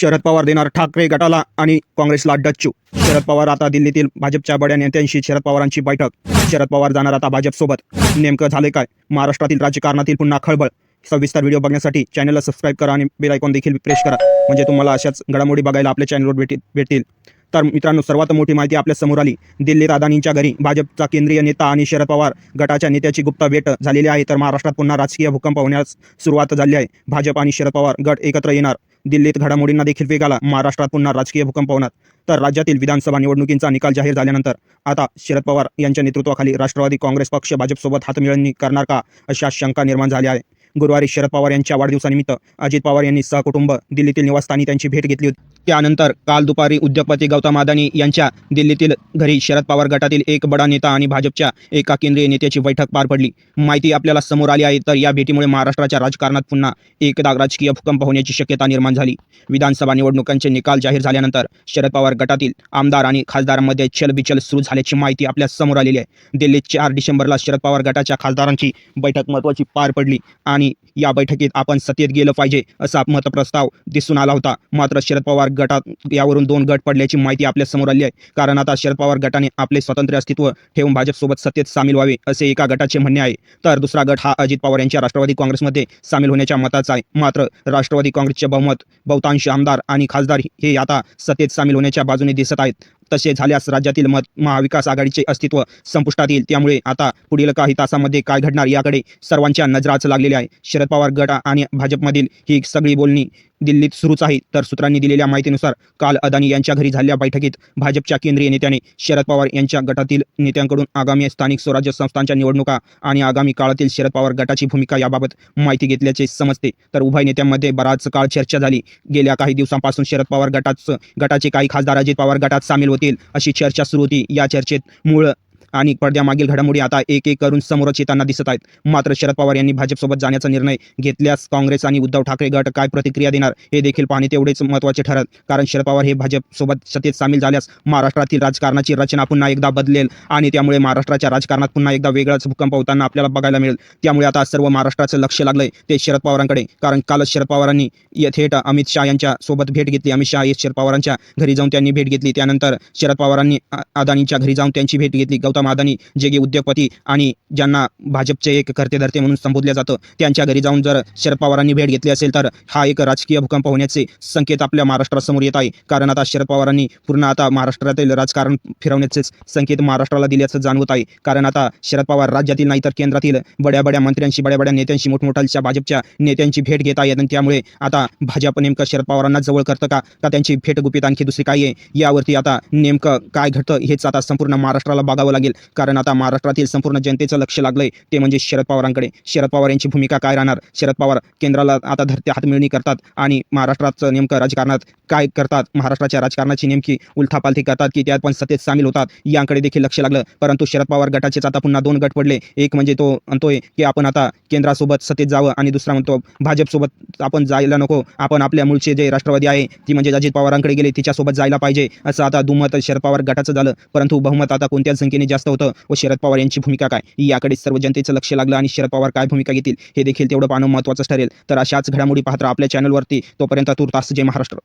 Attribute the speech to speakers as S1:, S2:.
S1: शरद पवार देणार ठाकरे गटाला आणि काँग्रेसला डच्चू. शरद पवार आता दिल्लीतील भाजपच्या बड्या नेत्यांशी शरद पवारांची बैठक. शरद पवार जाणार आता भाजपसोबत. नेमकं झाले काय? महाराष्ट्रातील राजकारणातील पुन्हा खळबळ. सविस्तर व्हिडिओ बघण्यासाठी चॅनलला सबस्क्राईब करा आणि बेल आयकॉन देखील प्रेस करा. म्हणजे तुम्हाला अशाच घडामोडी बघायला आपल्या चॅनलवर भेटी भेटतील. तर मित्रांनो सर्वात मोठी माहिती आपल्यासमोर आली. दिल्लीत अदानींच्या घरी भाजपचा केंद्रीय नेता आणि शरद पवार गटाच्या नेत्याची गुप्त भेट झालेली आहे. तर महाराष्ट्रात पुन्हा राजकीय भूकंप होण्यास सुरुवात झाली आहे. भाजप आणि शरद पवार गट एकत्र येणार. दिल्लीत घडामोडींना देखील वेग आला. महाराष्ट्रात पुन्हा राजकीय भूकंप होणार तर राज्यातील विधानसभा निवडणुकींचा निकाल जाहीर झाल्यानंतर आता शरद पवार यांच्या नेतृत्वाखाली राष्ट्रवादी काँग्रेस पक्ष भाजपसोबत हातमिळवणी करणार का? अशा शंका निर्माण झाल्या आहे गुरुवारी शरद पवार यांच्या वाढदिवसानिमित्त अजित पवार यांनी सहकुटुंब दिल्लीतील निवासस्थानी त्यांची भेट घेतली होती. त्यानंतर काल दुपारी उद्योगपती गौतम अदानी यांच्या दिल्लीतील घरी शरद पवार गटातील एक बडा नेता आणि भाजपच्या एका केंद्रीय नेत्याची बैठक पार पडली. माहिती आपल्याला समोर आली आहे तर या भेटीमुळे महाराष्ट्राच्या राजकारणात पुन्हा एकदा राजकीय भूकंप होण्याची शक्यता निर्माण झाली. विधानसभा निवडणुकांचे निकाल जाहीर झाल्यानंतर शरद पवार गटातील आमदार आणि खासदारांमध्ये छलबिचल सुरू झाल्याची माहिती आपल्यासमोर आलेली आहे. दिल्लीत चार डिसेंबरला शरद पवार गटाच्या खासदारांची बैठक महत्त्वाची पार पडली आणि या बैठकीत आपण सत्तेत गेलं पाहिजे असा मतप्रस्ताव दिसून आला होता. मात्र शरद पवार गटात यावरून दोन गट पडल्याची माहिती आपल्यासमोर आली आहे. कारण आता शरद पवार गटाने आपले स्वतंत्र अस्तित्व ठेवून भाजपसोबत सत्तेत सामील व्हावे असे एका गटाचे म्हणणे आहे. तर दुसरा गट हा अजित पवार यांच्या राष्ट्रवादी काँग्रेसमध्ये सामील होण्याच्या मताचा आहे. मात्र राष्ट्रवादी काँग्रेसचे बहुमत बहुतांश आमदार आणि खासदार हे आता सत्तेत सामील होण्याच्या बाजूने दिसत आहेत. तसे झाल्यास राज्यातील मत महाविकास आघाडीचे अस्तित्व संपुष्टात येईल. त्यामुळे आता पुढील काही तासामध्ये काय घडणार याकडे सर्वांच्या नजराच लागलेल्या आहे. शरद पवार गट आणि भाजपमधील ही सगळी बोलणी दिल्लीत सुरूच आहे. तर सूत्रांनी दिलेल्या माहितीनुसार काल अदानी यांच्या घरी झालेल्या बैठकीत भाजपच्या केंद्रीय नेत्याने शरद पवार यांच्या गटातील नेत्यांकडून आगामी स्थानिक स्वराज्य संस्थांच्या निवडणुका आणि आगामी काळातील शरद पवार गटाची भूमिका याबाबत माहिती घेतल्याचे समजते. तर उभय नेत्यांमध्ये बराच काळ चर्चा झाली. गेल्या काही दिवसांपासून शरद पवार गटाचं गटाचे काही खासदार अजित पवार गटात सामील होतील अशी चर्चा सुरू होती. या चर्चेत मूळ आणि पडद्यामागील घडामोडी आता एक एक करून समोरच येताना दिसत आहेत. मात्र शरद पवार यांनी भाजपसोबत जाण्याचा निर्णय घेतल्यास काँग्रेस आणि उद्धव ठाकरे गट काय प्रतिक्रिया देणार हे देखील पाहणे तेवढेच महत्त्वाचे ठरत कारण शरद पवार हे भाजपसोबत सत्तेत सामील झाल्यास महाराष्ट्रातील राजकारणाची रचना पुन्हा एकदा बदलेल आणि त्यामुळे महाराष्ट्राच्या राजकारणात पुन्हा एकदा वेगळाच भूकंप होताना आपल्याला बघायला मिळेल. त्यामुळे आता सर्व महाराष्ट्राचं लक्ष लागलंय ते शरद पवारांकडे. कारण कालच शरद पवारांनी ये- थेट अमित शहा यांच्या सोबत भेट घेतली. अमित शहा हे शरद पवारांच्या घरी जाऊन त्यांनी भेट घेतली. त्यानंतर शरद पवारांनी अदानीच्या घरी जाऊन त्यांची भेट घेतली. गौतम मादानी जे उद्योगपती आणि ज्यांना भाजपचे एक करते धरते म्हणून संबोधल्या जातं त्यांच्या घरी जाऊन जर शरद पवारांनी भेट घेतली असेल तर हा एक राजकीय भूकंप होण्याचे संकेत आपल्या महाराष्ट्रासमोर येत आहे. कारण आता शरद पवारांनी पूर्ण आता महाराष्ट्रातील राजकारण फिरवण्याचे संकेत महाराष्ट्राला दिल्याचं जाणवत आहे. कारण आता शरद पवार राज्यातील नाही तर केंद्रातील बड्या बड्या मंत्र्यांशी बड्या बड्या नेत्यांशी मोठमोठ्या भाजपच्या नेत्यांची भेट घेत आहेत आणि त्यामुळे आता भाजप नेमकं शरद पवारांना जवळ करतं का? का त्यांची भेट गुपित आणखी दुसरी काय आहे? यावरती आता नेमकं काय घडतं हेच आता संपूर्ण महाराष्ट्राला बघावं लागेल. कारण आता महाराष्ट्रातील संपूर्ण जनतेचं लक्ष लागलंय ते म्हणजे शरद पवारांकडे. शरद पवार यांची भूमिका काय राहणार? शरद पवार केंद्राला आता धरते हातमिळणी करतात आणि महाराष्ट्राचं नेमकं राजकारणात काय करतात? महाराष्ट्राच्या राजकारणाची नेमकी उलथापालथी करतात की त्यात पण सत्तेत सामील होतात यांकडे देखील लक्ष लागलं. परंतु शरद पवार गटाचेच आता पुन्हा दोन गट पडले. एक म्हणजे तो म्हणतोय की आपण आता केंद्रासोबत सत्तेत जावं आणि दुसरा म्हणतो भाजपसोबत आपण जायला नको. आपण आपल्या मूळचे जे राष्ट्रवादी आहे ती म्हणजे अजित पवारांकडे गेले तिच्यासोबत जायला पाहिजे. असं आता दुमत शरद पवार गटाचं झालं. परंतु बहुमत आता कोणत्या संख्येने जास्त होतं. व शरद पवार यांची भूमिका काय? याकडे सर्व जनतेचं लक्ष लागलं आणि शरद पवार काय भूमिका घेतील? हे देखील तेवढं पाहणं महत्त्वाचं ठरेल. तर अशाच घडामोडी पाहत आपल्या चॅनलवरती तोपर्यंत तूर्तास जय महाराष्ट्र.